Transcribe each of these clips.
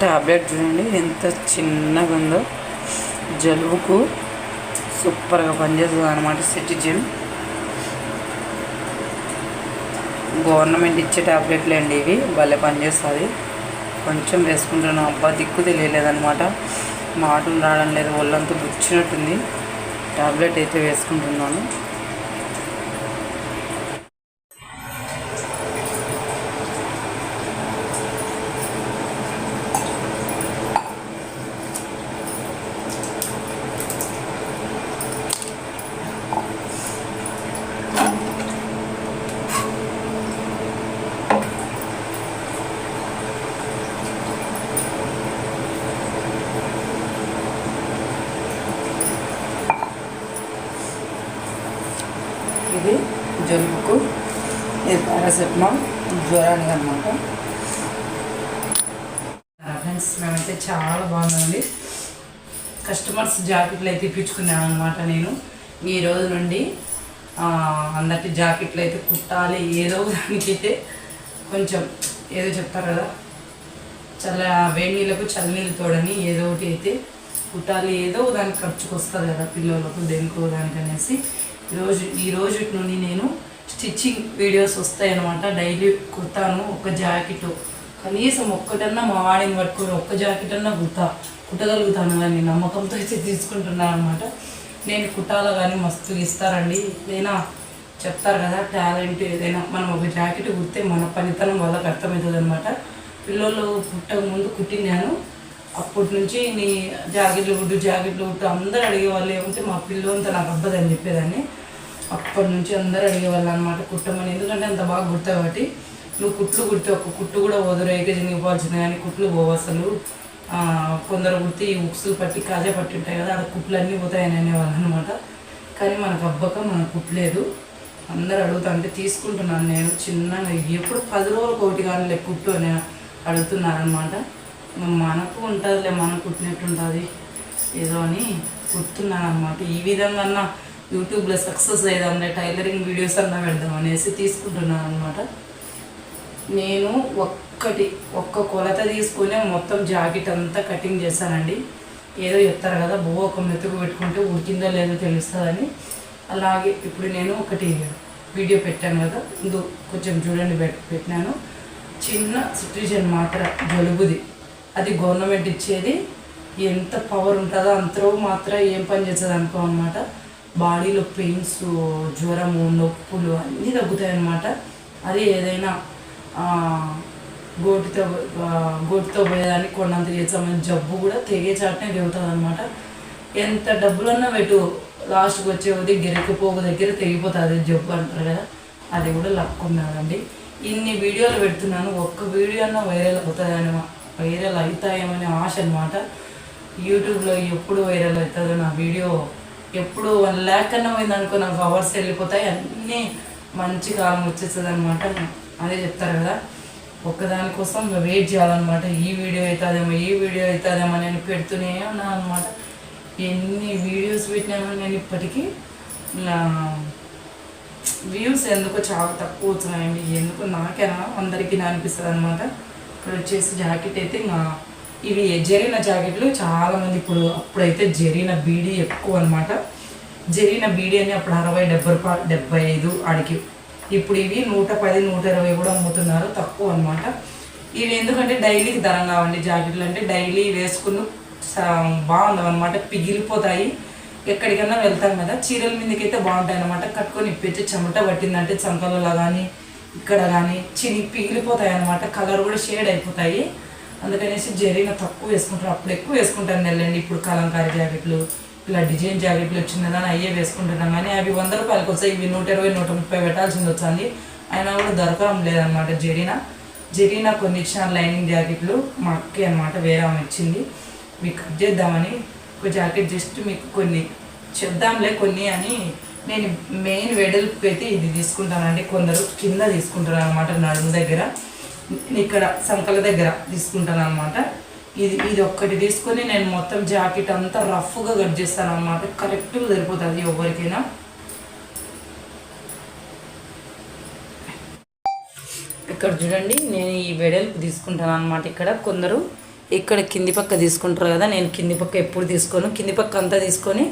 Tablet చూడండి ఎంత చిన్నగా ఉందో జలుబుకు సూపర్గా పనిచేస్తుంది అనమాట సిటిజిన్ గవర్నమెంట్ ఇచ్చే టాబ్లెట్లు అండి ఇవి భలే పనిచేస్తుంది కొంచెం వేసుకుంటున్నాం అబ్బా దిక్కు తెలియలేదనమాట మాటలు రావడం లేదు ఒళ్ళంతా గుచ్చినట్టుంది. టాబ్లెట్ అయితే వేసుకుంటున్నాను ఇది జలుబుకు ఇది పారాసెటమాల్ జ్వరానికి అనమాట ఫ్రెండ్స్ మేమైతే చాలా బాగుందండి కస్టమర్స్ జాకెట్లు అయితే ఇప్పించుకున్నాను అనమాట నేను. ఈ రోజు నుండి ఆ, అందరికి జాకెట్లు అయితే కుట్టాలి. ఏదో దానికైతే కొంచెం ఏదో చెప్తారు కదా చల్ల వేడి నీళ్ళకు చల్ల నీళ్ళు తోడని ఏదో ఒకటి అయితే కుట్టాలి. ఏదో దానికి ఖర్చుకు వస్తుంది కదా పిల్లలకు దేనికో దానికి అనేసి. ఈరోజు ఈ రోజు నుండి నేను స్టిచ్చింగ్ వీడియోస్ వస్తాయి అనమాట డైలీ కుర్తాను ఒక జాకెట్. కనీసం ఒక్కటన్నా మా వాడిని పట్టుకొని ఒక్క జాకెట్ అన్నా కుర్తా కుట్టగలుగుతాను కానీ నమ్మకంతో అయితే తీసుకుంటున్నాను అనమాట నేను కుట్టాల కానీ మస్తు ఇస్తారండి. ఏదైనా చెప్తారు కదా టాలెంట్ ఏదైనా. మనం ఒక జాకెట్ కుడితే మన పనితనం వాళ్ళకి అర్థమవుతుంది అనమాట పిల్లలు పుట్టక ముందు కుట్టినాను అప్పటి నుంచి నీ జాకెట్లు కుట్టు జాకెట్లు కుట్టు అందరూ అడిగేవాళ్ళు ఏమంటే మా పిల్లలంతా నాకు అబ్బదని చెప్పేదాన్ని. అప్పటి నుంచి అందరూ అడిగేవాళ్ళు అనమాట కుట్టమని. ఎందుకంటే అంత బాగా కుడతావు కాబట్టి. నువ్వు కుట్లు కుడితే ఒక కుట్టు కూడా వదురు ఏకేజీ ఇవ్వాల్సింది కానీ కుట్లు పోవు అసలు. కొందరు కుడితే ఈ ఉక్స్ పట్టి కాజా పట్టి ఉంటాయి కదా ఆ కుట్లు అన్నీ పోతాయని అనేవాళ్ళు అనమాట కానీ మనకు అబ్బక మనకు కుట్టలేదు అందరు అడుగుతా అంటే తీసుకుంటున్నాను నేను చిన్నగా ఎప్పుడు పది రోజులకు ఒకటి కానీ కుట్టు అని అడుగుతున్నారనమాట మనకు ఉంటుందిలే మనకు కుట్టినట్టు ఉంటుంది. ఏదో అని కుడుతున్నాను అనమాట ఈ విధంగా అన్నా యూట్యూబ్లో సక్సెస్ అయ్యేదాన్ని టైలరింగ్ వీడియోస్ అన్నా పెడదాం అనేసి తీసుకుంటున్నాను అనమాట నేను ఒక్కటి ఒక్క కొలత తీసుకునే మొత్తం జాకెట్ అంతా కటింగ్ చేశానండి. ఏదో చెప్తారు కదా బో ఒక మెతుకు పెట్టుకుంటే ఉడికిందో లేదో తెలుస్తుందని. అలాగే ఇప్పుడు నేను ఒకటి వీడియో పెట్టాను కదా ఇందు కొంచెం చూడండి పెట్టినాను. చిన్న సిట్రిజన్ మాత్ర జలుబుది. అది గవర్నమెంట్ ఇచ్చేది. ఎంత పవర్ ఉంటుందో అంతలో మాత్రం ఏం పని చేస్తుంది అనుకో అనమాట బాడీలో పెయిన్స్ జ్వరము నొప్పులు అన్నీ తగ్గుతాయి అన్నమాట అది ఏదైనా గోటితో గోటితో పోయేదానికి కొండంత చేసామని జబ్బు కూడా తెగే చాటనే తెగుతుంది అనమాట ఎంత డబ్బులన్నా పెట్టు లాస్ట్కి వచ్చే వచ్చేది గిరకపోగు దగ్గర తెగిపోతుంది జబ్బు అంటారు కదా అది కూడా లక్ ఇన్ని వీడియోలు పెడుతున్నాను ఒక్క వీడియో అన్నా వైరల్ అవుతుందని వైరల్ అవుతాయేమనే ఆశ అనమాట యూట్యూబ్లో ఎప్పుడు వైరల్ అవుతుందో నా వీడియో ఎప్పుడు వన్ ల్యాక్ అన్నా పోయింది అనుకో నాకు అవర్స్ వెళ్ళిపోతాయి అన్నీ మంచి కాలం వచ్చేస్తుంది అనమాట అదే చెప్తారు కదా ఒక్కదానికోసం వెయిట్ చేయాలన్నమాట. ఈ వీడియో అవుతుందేమో ఈ వీడియో అవుతుందేమో నేను పెడుతూనే ఉన్నా అనమాట ఎన్ని వీడియోస్ పెట్టినామో నేను ఇప్పటికీ నా వ్యూస్ ఎందుకో చాలా తక్కువ వచ్చినాయండి ఎందుకు నాకేనా అందరికీ నా అనిపిస్తుంది అనమాట ఇప్పుడు వచ్చేసి జాకెట్ అయితే ఇంకా ఇవి జరిగిన జాకెట్లు చాలామంది ఇప్పుడు అప్పుడైతే జరిగిన బీడీ ఎక్కువ అనమాట జరిగిన బీడీ అని అప్పుడు అరవై డెబ్బై రూపాయలు డెబ్బై ఐదు ఆడికి. ఇప్పుడు ఇవి నూట పది నూట ఇరవై కూడా అమ్ముతున్నారు తక్కువ అనమాట ఇవి ఎందుకంటే డైలీకి ధరం కావండి జాకెట్లు అంటే డైలీ వేసుకుని బాగుందాం అనమాట పిగిలిపోతాయి. ఎక్కడికైనా వెళ్తాం కదా చీరల మీదకైతే బాగుంటాయి అనమాట కట్టుకొని ఇప్పించి చెమట పట్టిందంటే చంకలలో కానీ ఇక్కడ కానీ చిని పిగిలిపోతాయి అనమాట కలర్ కూడా షేడ్ అయిపోతాయి. అందుకనేసి జరిగిన తక్కువ వేసుకుంటారు. అప్పుడు ఎక్కువ వేసుకుంటాను వెళ్ళండి ఇప్పుడు కలంకారీ జాకెట్లు ఇలా డిజైన్ జాకెట్లు వచ్చిందని అయ్యే వేసుకుంటున్నాం. కానీ అవి వంద రూపాయలకి వస్తాయి. ఇవి నూట ఇరవై నూట ముప్పై పెట్టాల్సింది వచ్చింది అయినా కూడా దొరకడం లేదనమాట జరీనా. జరిగిన కొన్ని ఇచ్చిన లైనింగ్ జాకెట్లు మా అక్కే అనమాట వేరే ఆమె ఇచ్చింది. మీకు కట్ చేద్దామని. ఒక జాకెట్ జస్ట్ మీకు కొన్ని చెప్దాంలే కొన్ని అని నేను మెయిన్ వెడల్పు పెట్టి ఇది తీసుకుంటానండి. కొందరు కింద తీసుకుంటారు అనమాట నడుము దగ్గర. ఇక్కడ సంకల దగ్గర తీసుకుంటాను అనమాట ఇది ఇది ఒక్కటి తీసుకొని నేను మొత్తం జాకెట్ అంతా రఫ్గా కట్ చేస్తాను అనమాట కరెక్ట్గా సరిపోతుంది ఎవరికైనా. ఇక్కడ చూడండి నేను ఈ వెడల్పు తీసుకుంటాను అనమాట ఇక్కడ. కొందరు ఇక్కడ కింది పక్క తీసుకుంటారు కదా నేను కింది పక్క ఎప్పుడు తీసుకోను. కింది పక్క అంతా తీసుకొని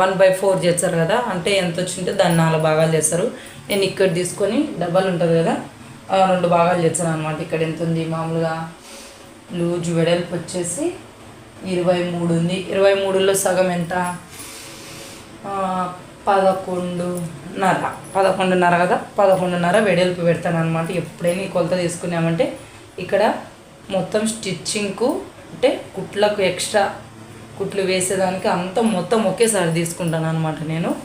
వన్ బై ఫోర్ చేస్తారు కదా అంటే ఎంత వచ్చింటే దాన్ని నాలుగు భాగాలు చేస్తారు. నేను ఇక్కడ తీసుకొని డబ్బాలు ఉంటుంది కదా రెండు భాగాలు చేశాను అనమాట ఇక్కడ ఎంత ఉంది? మామూలుగా లూజ్ వెడల్పు వచ్చేసి ఇరవై మూడు ఉంది. ఇరవై మూడులో సగం ఎంత? పదకొండున్నర. పదకొండున్నర కదా? పదకొండున్నర వెడల్పు పెడతాను అనమాట ఎప్పుడైనా ఈ కొలత తీసుకున్నామంటే ఇక్కడ మొత్తం స్టిచ్చింగ్కు అంటే కుట్లకు ఎక్స్ట్రా కుట్లు వేసేదానికి అంతా మొత్తం ఒకేసారి తీసుకుంటాను అనమాట నేను.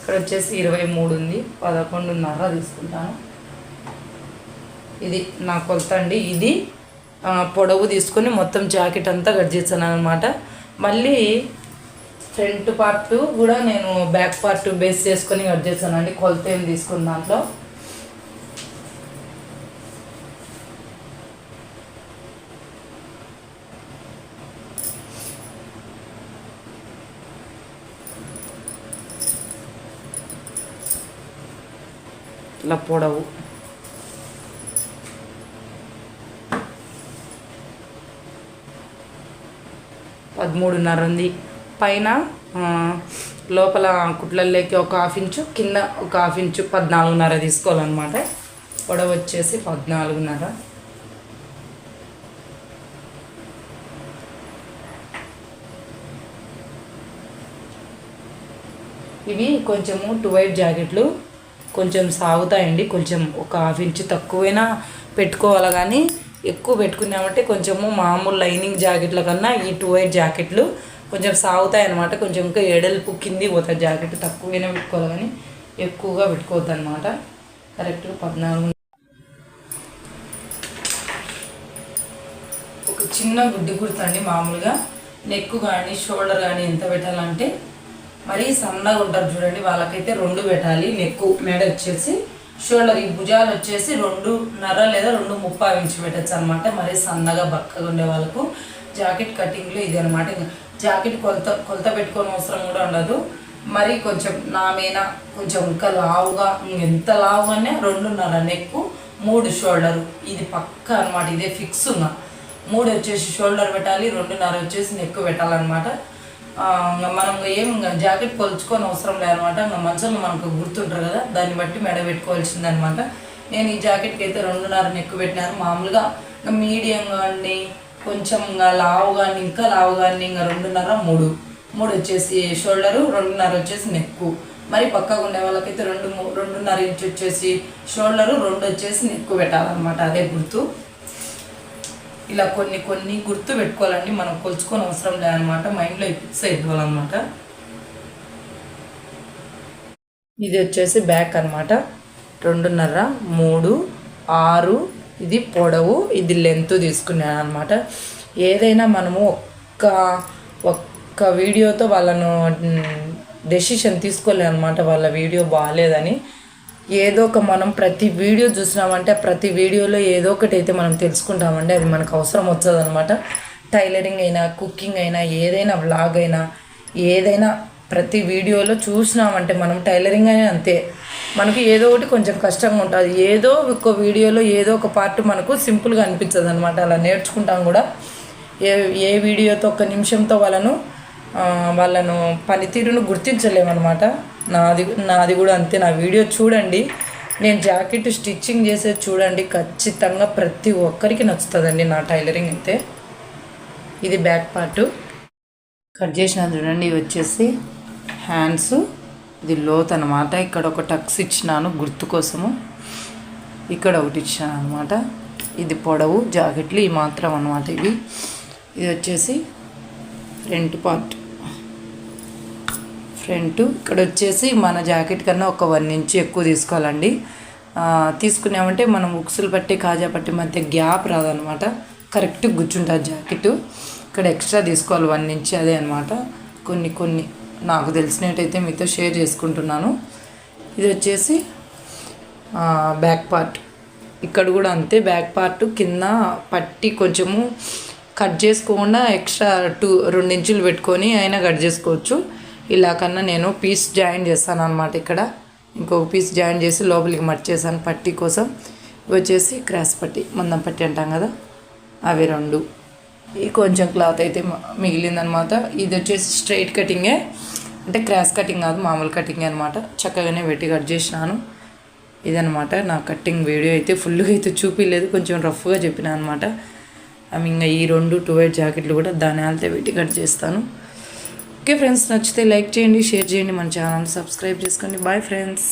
ఇక్కడ వచ్చేసి ఇరవై మూడు ఉంది. పదకొండున్నర తీసుకుంటాను. ఇది నా కొలత అండి. ఇది పొడవు తీసుకొని మొత్తం జాకెట్ అంతా కట్ చేస్తాను అనమాట మళ్ళీ ఫ్రంట్ పార్ట్ కూడా నేను బ్యాక్ పార్ట్ బేస్ చేసుకొని కట్ చేశానండి అండి. కొలత ఏం తీసుకున్న దాంట్లో. ఇలా పొడవు. పదమూడున్నర ఉంది. పైన లోపల కుట్లల్లోకి ఒక హాఫ్ ఇంచు కింద ఒక హాఫ్ ఇంచు పద్నాలుగున్నర తీసుకోవాలన్నమాట. పొడవు వచ్చేసి పద్నాలుగున్నర. ఇవి కొంచెము టూ వైట్ జాకెట్లు. కొంచెం సాగుతాయండి. కొంచెం ఒక హాఫ్ ఇంచ్ తక్కువైనా పెట్టుకోవాలి కానీ ఎక్కువ పెట్టుకున్నామంటే కొంచెము మామూలు లైనింగ్ జాకెట్ల కన్నా ఈ టూ వైట్ జాకెట్లు కొంచెం సాగుతాయి అనమాట కొంచెం ఇంకా ఎడల్పు కింది పోతాయి జాకెట్ తక్కువైనా పెట్టుకోవాలి కానీ ఎక్కువగా పెట్టుకోవద్దు అనమాట కరెక్ట్గా పద్నాలుగు. ఒక చిన్న గుడ్డి కుర్తండి మామూలుగా. నెక్ కానీ షోల్డర్ కానీ ఎంత పెట్టాలంటే మరీ సన్నగా ఉంటారు చూడండి. వాళ్ళకైతే రెండు పెట్టాలి. నెక్ మెడ వచ్చేసి షోల్డర్ ఈ భుజాలు వచ్చేసి రెండున్నర లేదా రెండు ముప్పై ఇంచు పెట్టచ్చు అనమాట మరీ సన్నగా బక్కగా ఉండే వాళ్ళకు జాకెట్ కటింగ్లో ఇది అనమాట జాకెట్ కొలత కొలత పెట్టుకోని అవసరం కూడా ఉండదు. మరి కొంచెం నా మీద కొంచెం ఇంకా లావుగా ఎంత లావుగానే రెండున్నర నెక్కు మూడు షోల్డరు. ఇది పక్క అనమాట ఇదే ఫిక్స్ ఉన్నా. మూడు వచ్చేసి షోల్డర్ పెట్టాలి రెండున్నర వచ్చేసి నెక్కు పెట్టాలన్నమాట. మనం ఏం జాకెట్ కొలుచుకొని అవసరం లేదనమాట ఇంకా మంచంలో మనకు గుర్తుంటారు కదా దాన్ని బట్టి మెడ పెట్టుకోవాల్సింది అనమాట నేను ఈ జాకెట్కి అయితే రెండున్నర నెక్కు పెట్టినాను. మామూలుగా ఇంకా మీడియం కానీ కొంచెం ఇంకా లావు కానీ ఇంకా లావు కానీ ఇంకా రెండున్నర మూడు. మూడు వచ్చేసి షోల్డరు రెండున్నర వచ్చేసి నెక్కు. మరి పక్కగా ఉండే వాళ్ళకైతే రెండు రెండున్నర ఇంచు వచ్చేసి షోల్డరు రెండు వచ్చేసి నెక్కు పెట్టాలన్నమాట. అదే గుర్తు. ఇలా కొన్ని కొన్ని గుర్తు పెట్టుకోవాలండి. మనం కొలుచుకొని అవసరం లేదనమాట మైండ్లో ఫిక్స్ అయిపోవాలన్నమాట. ఇది వచ్చేసి బ్యాక్ అన్నమాట. రెండున్నర మూడు ఆరు ఇది పొడవు ఇది లెంత్ తీసుకున్నాను అనమాట ఏదైనా మనము ఒక్క ఒక్క వీడియోతో వాళ్ళను డెసిషన్ తీసుకోలేము అనమాట వాళ్ళ వీడియో బాగాలేదని. ఏదో ఒక మనం ప్రతి వీడియో చూసినామంటే ప్రతి వీడియోలో ఏదో ఒకటి అయితే మనం తెలుసుకుంటామండి. అది మనకు అవసరం వచ్చదు అనమాట టైలరింగ్ అయినా కుకింగ్ అయినా ఏదైనా వ్లాగ్ అయినా ఏదైనా ప్రతి వీడియోలో చూసినామంటే మనం టైలరింగ్ అయినా అంతే. మనకు ఏదో ఒకటి కొంచెం కష్టంగా ఉంటుంది. ఏదో ఒక వీడియోలో ఏదో ఒక పార్ట్ మనకు సింపుల్గా అనిపించదు అనమాట అలా నేర్చుకుంటాం కూడా. ఏ ఏ వీడియోతో ఒక్క నిమిషంతో వాళ్ళను వాళ్ళను పనితీరును గుర్తించలేమన్నమాట. నాది నాది కూడా అంతే. నా వీడియో చూడండి. నేను జాకెట్ స్టిచ్చింగ్ చేసేది చూడండి. ఖచ్చితంగా ప్రతి ఒక్కరికి నచ్చుతుందండి నా టైలరింగ్ అయితే. ఇది బ్యాక్ పార్ట్. కట్ చేసిన చూడండి. ఇవి వచ్చేసి హ్యాండ్స్. ఇది లోత్ అనమాట ఇక్కడ ఒక టక్స్ ఇచ్చినాను గుర్తు కోసము. ఇక్కడ ఒకటి ఇచ్చాను అనమాట ఇది పొడవు జాకెట్లు ఈ మాత్రం అనమాట ఇవి. ఇది వచ్చేసి ఫ్రంట్ పార్ట్. ఫ్రంట్ ఇక్కడ వచ్చేసి మన జాకెట్ కన్నా ఒక వన్ ఇంచ్ ఎక్కువ తీసుకోవాలండి. తీసుకున్నామంటే మనం ఉక్సులు పట్టి కాజా పట్టి మధ్య గ్యాప్ రాదనమాట కరెక్ట్ గుచ్చుంటుంది జాకెట్. ఇక్కడ ఎక్స్ట్రా తీసుకోవాలి వన్ ఇంచ్ అదే అనమాట కొన్ని కొన్ని నాకు తెలిసినట్టయితే మీతో షేర్ చేసుకుంటున్నాను. ఇది వచ్చేసి బ్యాక్ పార్ట్. ఇక్కడ కూడా అంతే బ్యాక్ పార్ట్ కింద పట్టి కొంచెము కట్ చేసుకోకుండా ఎక్స్ట్రా టూ రెండు ఇంచులు పెట్టుకొని అయినా కట్ చేసుకోవచ్చు. ఇలా కన్నా నేను పీస్ జాయిన్ చేస్తాను అనమాట ఇక్కడ. ఇంకొక పీస్ జాయిన్ చేసి లోపలికి మర్చేసాను పట్టి కోసం. ఇవి వచ్చేసి క్రాస్ పట్టి మందం పట్టి అంటాం కదా? అవి రెండు. ఈ కొంచెం క్లాత్ అయితే మిగిలిందనమాట ఇది వచ్చేసి స్ట్రైట్ కటింగే. అంటే క్రాస్ కటింగ్ కాదు మామూలు కటింగ్ అనమాట చక్కగానే పెట్టి కట్ చేసినాను. ఇదనమాట నా కటింగ్ వీడియో అయితే. ఫుల్గా అయితే చూపించలేదు కొంచెం రఫ్గా చెప్పిన అనమాట ఐ మీన్ ఈ రెండు టూ వైట్ జాకెట్లు కూడా దాని వెళ్తే పెట్టి కట్ చేస్తాను. ఓకే ఫ్రెండ్స్ నచ్చితే లైక్ చేయండి షేర్ చేయండి మన ఛానల్. సబ్స్క్రైబ్ చేసుకోండి బాయ్ ఫ్రెండ్స్.